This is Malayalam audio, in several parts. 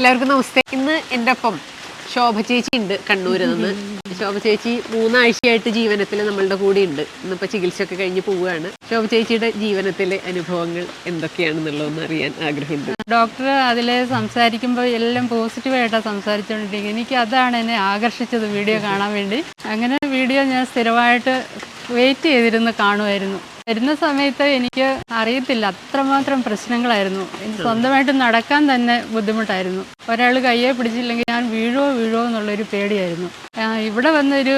എല്ലാവർക്കും നമസ്തേ. ഇന്ന് എന്റെ ഒപ്പം ശോഭ ചേച്ചി ഉണ്ട് കണ്ണൂരിൽ നിന്ന്. ശോഭ ചേച്ചി മൂന്നാഴ്ചയായിട്ട് ജീവനത്തിൽ നമ്മളുടെ കൂടെ ഉണ്ട്. ഇന്നിപ്പോൾ ചികിത്സയൊക്കെ കഴിഞ്ഞ് പോവുകയാണ്. ശോഭ ചേച്ചിയുടെ ജീവനത്തിലെ അനുഭവങ്ങൾ എന്തൊക്കെയാണെന്നുള്ളതെന്ന് അറിയാൻ ആഗ്രഹമുണ്ട്. ഡോക്ടർ അതിൽ സംസാരിക്കുമ്പോൾ എല്ലാം പോസിറ്റീവായിട്ടാണ് സംസാരിച്ചുകൊണ്ടിരിക്കുന്നത് എനിക്ക് അതാണ് എന്നെ ആകർഷിച്ചത് വീഡിയോ കാണാൻ വേണ്ടി. അങ്ങനെ വീഡിയോ ഞാൻ സ്ഥിരമായിട്ട് വെയിറ്റ് ചെയ്തിരുന്ന് കാണുമായിരുന്നു. വരുന്ന സമയത്ത് എനിക്ക് അറിയത്തില്ല. അത്രമാത്രം പ്രശ്നങ്ങളായിരുന്നു. സ്വന്തമായിട്ട് നടക്കാൻ തന്നെ ബുദ്ധിമുട്ടായിരുന്നു. ഒരാൾ കയ്യെ പിടിച്ചില്ലെങ്കിൽ ഞാൻ വീഴോ വീഴോ എന്നുള്ളൊരു പേടിയായിരുന്നു. ഇവിടെ വന്നൊരു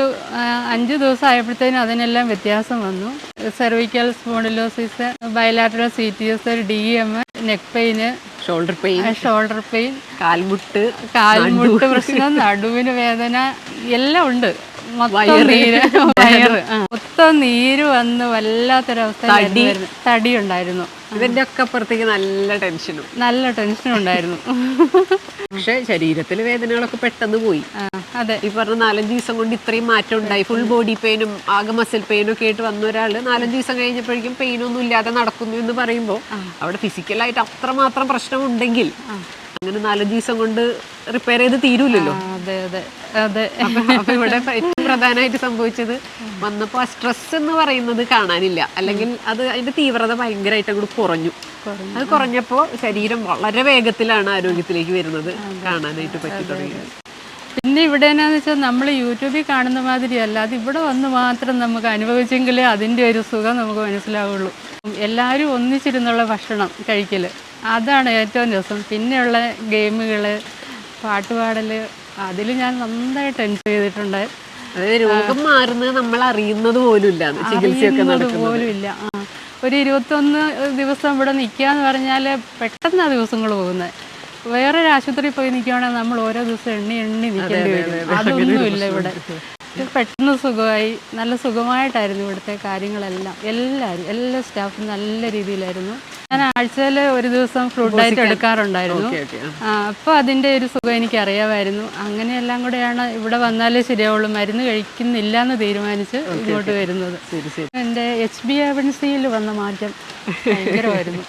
അഞ്ച് ദിവസം ആയപ്പോഴത്തേനും അതിനെല്ലാം വ്യത്യാസം വന്നു. Cervical spondylosis bilateral C T S D M neck pain shoulder pain shoulder pain കാൽമുട്ട് കാൽമുട്ട് പ്രശ്നം നടുവിന് വേദന എല്ലാം ഉണ്ട്. മൊത്തം വയറ്. മൊത്തം നീര് വന്ന് വല്ലാത്തൊരവസ്ഥ തടി? ഉണ്ടായിരുന്നു ഇതിന്റെ ഒക്കെ അപ്പുറത്തേക്ക് നല്ല ടെൻഷനും. നല്ല ടെൻഷനും ഉണ്ടായിരുന്നു. പക്ഷെ ശരീരത്തിൽ വേദനകളൊക്കെ പെട്ടെന്ന് പോയി. അതെ. ഈ പറഞ്ഞ നാലഞ്ച് ദിവസം കൊണ്ട് ഇത്രയും മാറ്റം ഉണ്ടായി. ഫുൾ ബോഡി പെയിനും ആകെ മസിൽ പെയിനും ഒക്കെ ആയിട്ട് വന്ന ഒരാൾ നാലഞ്ച് ദിവസം കഴിഞ്ഞപ്പോഴേക്കും പെയിനൊന്നും ഇല്ലാതെ നടക്കുന്നു എന്ന് പറയുമ്പോൾ അവിടെ ഫിസിക്കലായിട്ട് അത്രമാത്രം പ്രശ്നമുണ്ടെങ്കിൽ അങ്ങനെ നാലഞ്ച് ദിവസം കൊണ്ട് റിപ്പയർ ചെയ്ത് തീരൂലല്ലോ. അതെ അതെ അതെ. ഇവിടെ പ്രധാനമായിട്ട് സംഭവിച്ചത്. വന്നപ്പോൾ ആ സ്ട്രെസ് എന്ന് പറയുന്നത് കാണാനില്ല. അല്ലെങ്കിൽ അത് അതിന്റെ തീവ്രത ഭയങ്കരമായിട്ട് അങ്ങോട്ട് കുറഞ്ഞു. അത് കുറഞ്ഞപ്പോൾ ശരീരം വളരെ വേഗത്തിലാണ് ആരോഗ്യത്തിലേക്ക് വരുന്നത് കാണാനായിട്ട് പറ്റി തുടങ്ങിയത്. പിന്നെ ഇവിടെ എന്നാന്ന് വെച്ചാൽ നമ്മൾ യൂട്യൂബിൽ കാണുന്ന മാതിരിയല്ല അത് ഇവിടെ വന്ന് മാത്രം നമുക്ക് അനുഭവിച്ചെങ്കിലേ അതിന്റെ ഒരു സുഖം നമുക്ക് മനസ്സിലാവുള്ളൂ. എല്ലാവരും ഒന്നിച്ചിരുന്നുള്ള ഭക്ഷണം കഴിക്കൽ അതാണ് ഏറ്റവും രസം. പിന്നെയുള്ള ഗെയിമുകൾ പാട്ടുപാടൽ അതിൽ ഞാൻ നന്നായിട്ട് എൻജോയ് ചെയ്തിട്ടുണ്ട്. രോഗം മാറുന്നത് നമ്മൾ അറിയുന്നത് പോലും ഇല്ല ചികിത്സയൊക്കെ ഒരു ഇരുപത്തൊന്ന് ദിവസം ഇവിടെ നിൽക്കുക എന്ന് പറഞ്ഞാൽ പെട്ടെന്ന് ആ ദിവസങ്ങൾ പോകുന്നത്. വേറൊരു ആശുപത്രിയിൽ പോയി നിൽക്കുകയാണെങ്കിൽ നമ്മൾ ഓരോ ദിവസം എണ്ണി എണ്ണി നിൽക്കേണ്ടി വരും. അതൊന്നുമില്ല ഇവിടെ. പെട്ടെന്ന് സുഖമായി നല്ല സുഖമായിട്ടായിരുന്നു ഇവിടുത്തെ കാര്യങ്ങളെല്ലാം. എല്ലാവരും എല്ലാ സ്റ്റാഫും നല്ല രീതിയിലായിരുന്നു. ഞാൻ ആഴ്ചയിൽ ഒരു ദിവസം ഫ്രൂട്ട് ഡയറ്റ് എടുക്കാറുണ്ടായിരുന്നു. അപ്പോൾ അതിന്റെ ഒരു സുഖം എനിക്ക് അറിയാമായിരുന്നു അങ്ങനെയെല്ലാം കൂടെയാണ് ഇവിടെ വന്നാലേ ശരിയാവുള്ളൂ. മരുന്ന് കഴിക്കുന്നില്ല എന്ന് തീരുമാനിച്ച് ഇങ്ങോട്ട് വരുന്നത്. എന്റെ എച്ച് ബി എവൻസിയിൽ വന്ന മാറ്റം ഭയങ്കരമായിരുന്നു.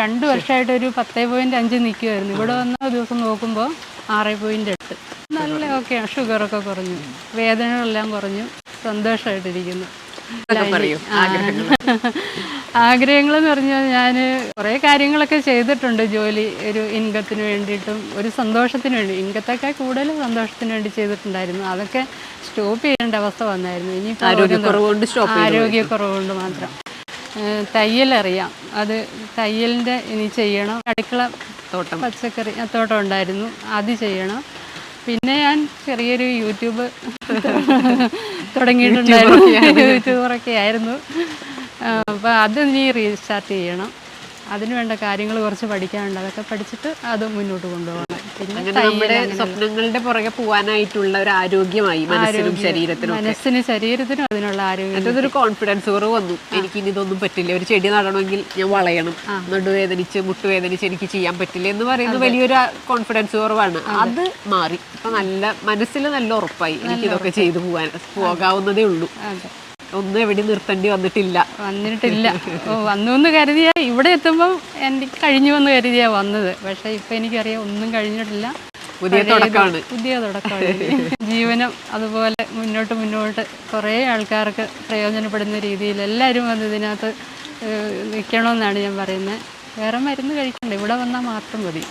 രണ്ട് വർഷമായിട്ട് ഒരു പത്തേ പോയിന്റ് അഞ്ച് നിൽക്കുമായിരുന്നു ഇവിടെ വന്ന ദിവസം നോക്കുമ്പോൾ ആറ് പോയിന്റ് എട്ട്. നല്ല ഓക്കെയാണ്. ഒക്കെ കുറഞ്ഞു. വേദനകളെല്ലാം കുറഞ്ഞു. സന്തോഷമായിട്ടിരിക്കുന്നു പറയൂ. ആഗ്രഹങ്ങൾ എന്ന് പറഞ്ഞാൽ ഞാൻ കുറേ കാര്യങ്ങളൊക്കെ ചെയ്തിട്ടുണ്ട്. ജോലി ഒരു ഇൻകത്തിന് വേണ്ടിയിട്ടും ഒരു സന്തോഷത്തിന് വേണ്ടി. ഇൻകത്തൊക്കെ കൂടുതൽ സന്തോഷത്തിന് വേണ്ടി ചെയ്തിട്ടുണ്ടായിരുന്നു. അതൊക്കെ സ്റ്റോപ്പ് ചെയ്യേണ്ട അവസ്ഥ വന്നായിരുന്നു. ഇനി ആരോഗ്യക്കുറവുകൊണ്ട് മാത്രം. തയ്യലറിയാം. അത് തയ്യലിന്റെ ഇനി ചെയ്യണം. അടുക്കള തോട്ടം. പച്ചക്കറി തോട്ടം ഉണ്ടായിരുന്നു. അത് ചെയ്യണം. പിന്നെ ഞാൻ ചെറിയൊരു യൂട്യൂബ് തുടങ്ങിയിട്ടുണ്ടായിരുന്നു. യൂട്യൂബറൊക്കെ ആയിരുന്നു. അപ്പോൾ അത് ഇനി റീസ്റ്റാർട്ട് ചെയ്യണം. അതിന് വേണ്ട കാര്യങ്ങൾ കുറച്ച് പഠിക്കാനുണ്ട്. അതൊക്കെ പഠിച്ചിട്ട് അത് മുന്നോട്ട് കൊണ്ടുപോകണം. പിന്നെ നമ്മുടെ സ്വപ്നങ്ങളുടെ പുറകെ പോവാനായിട്ടുള്ള ഒരു ആരോഗ്യമായി മനസ്സിനും ശരീരത്തിനും മനസ്സിന് ശരീരത്തിനും അതിനുള്ള ആരോഗ്യം അതൊരു കോൺഫിഡൻസ് കുറവ് വന്നു. എനിക്ക് ഇനി ഇതൊന്നും പറ്റില്ല. ഒരു ചെടി നടണമെങ്കിൽ ഞാൻ വളയണം. നടുവേദനിച്ച് മുട്ടുവേദനിച്ച് എനിക്ക് ചെയ്യാൻ പറ്റില്ല എന്ന് പറയുന്നത് വലിയൊരു കോൺഫിഡൻസ് കുറവാണ്. അത്. മാറി. ഇപ്പൊ നല്ല മനസ്സിൽ നല്ല ഉറപ്പായി. എനിക്ക് ഇതൊക്കെ ചെയ്തു പോകാൻ പോകാവുന്നതേ ഉള്ളൂ. ഒന്നും എവിടെ നിർത്തേണ്ടി വന്നിട്ടില്ല. വന്നിട്ടില്ല. ഓ വന്നു എന്ന് കരുതിയ ഇവിടെ എത്തുമ്പോൾ എനിക്ക് കഴിഞ്ഞു എന്ന് കരുതിയാ വന്നത്. പക്ഷെ ഇപ്പൊ എനിക്കറിയാം ഒന്നും കഴിഞ്ഞിട്ടില്ല. പുതിയ തുടക്കമാണ്. പുതിയ തുടക്കമാണ്. ജീവനം അതുപോലെ മുന്നോട്ട് മുന്നോട്ട് കുറേ ആൾക്കാർക്ക് പ്രയോജനപ്പെടുന്ന രീതിയിൽ എല്ലാവരും വന്ന് ഇതിനകത്ത് നിൽക്കണമെന്നാണ് ഞാൻ പറയുന്നത്. വേറെ മരുന്ന് കഴിക്കണ്ട. ഇവിടെ വന്നാൽ മാത്രം മതി.